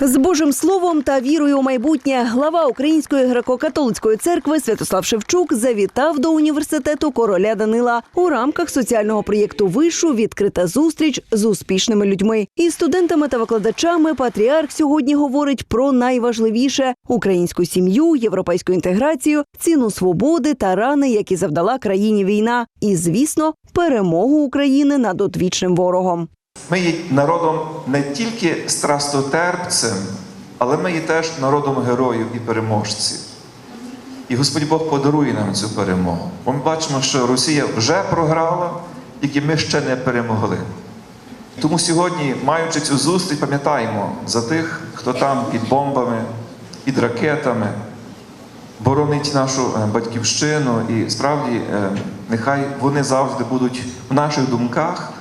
З Божим словом та вірою у майбутнє глава Української греко-католицької церкви Святослав Шевчук завітав до університету короля Данила у рамках соціального проєкту вишу відкрита зустріч з успішними людьми. Із студентами та викладачами патріарх сьогодні говорить про найважливіше українську сім'ю, європейську інтеграцію, ціну свободи та рани, які завдала країні війна, і звісно, перемогу України над одвічним ворогом. Ми є народом не тільки страстотерпцем, але ми є теж народом героїв і переможців. І Господь Бог подарує нам цю перемогу. Бо ми бачимо, що Росія вже програла, тільки ми ще не перемогли. Тому сьогодні, маючи цю зустріч, пам'ятаємо за тих, хто там під бомбами, під ракетами, боронить нашу е, батьківщину. І справді, е, нехай вони завжди будуть в наших думках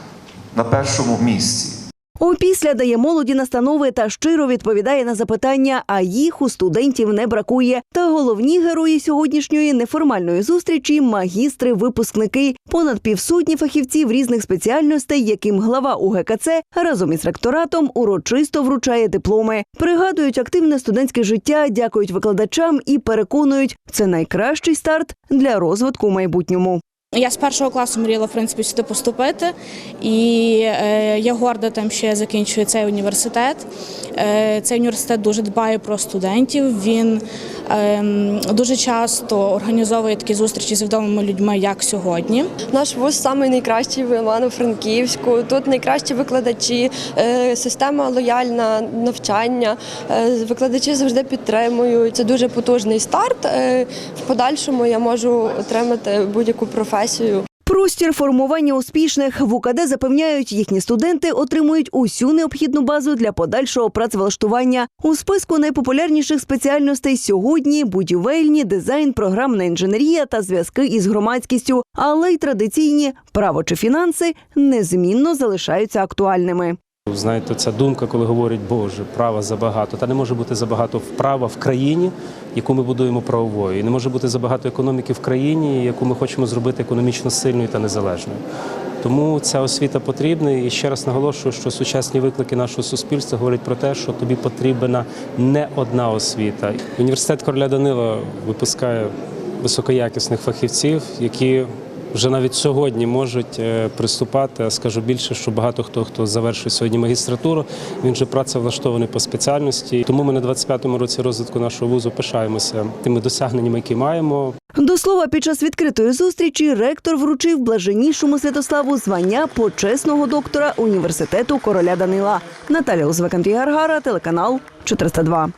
на першому місці. Опісля дає молоді настанови та щиро відповідає на запитання, а їх у студентів не бракує. Та головні герої сьогоднішньої неформальної зустрічі магістри, випускники, понад півсотні фахівців різних спеціальностей, яким глава УГКЦ разом із ректоратом урочисто вручає дипломи. Пригадують активне студентське життя, дякують викладачам і переконують, це найкращий старт для розвитку в майбутньому. Я з першого класу мріяла в принципі сюди поступити, і е, я горда тим, що я закінчую цей університет. Е, цей університет дуже дбає про студентів. Він е, дуже часто організовує такі зустрічі з відомими людьми, як сьогодні. Наш вуз самий найкращий в Івано-Франківську. Тут найкращі викладачі, е, система лояльна навчання. Викладачі завжди підтримують. Це дуже потужний старт. В подальшому я можу отримати будь-яку професію. Простір формування успішних в УКД запевняють, їхні студенти отримують усю необхідну базу для подальшого працевлаштування. У списку найпопулярніших спеціальностей сьогодні будівельні, дизайн, програмна інженерія та зв'язки із громадськістю, але й традиційні право чи фінанси незмінно залишаються актуальними. Знаєте, ця думка, коли говорять, Боже, права забагато. Та не може бути забагато права в країні, яку ми будуємо правовою. І не може бути забагато економіки в країні, яку ми хочемо зробити економічно сильною та незалежною. Тому ця освіта потрібна. І ще раз наголошую, що сучасні виклики нашого суспільства говорять про те, що тобі потрібна не одна освіта. Університет короля Данила випускає високоякісних фахівців, які вже навіть сьогодні можуть е, приступати. Скажу більше, що багато хто хто завершує сьогодні магістратуру, він вже працевлаштований по спеціальності. Тому ми на 25-му році розвитку нашого вузу пишаємося тими досягненнями, які маємо. До слова, під час відкритої зустрічі ректор вручив блаженнішому Святославу звання почесного доктора університету короля Данила. Наталя Узвек, Андрій Гаргара, телеканал 402.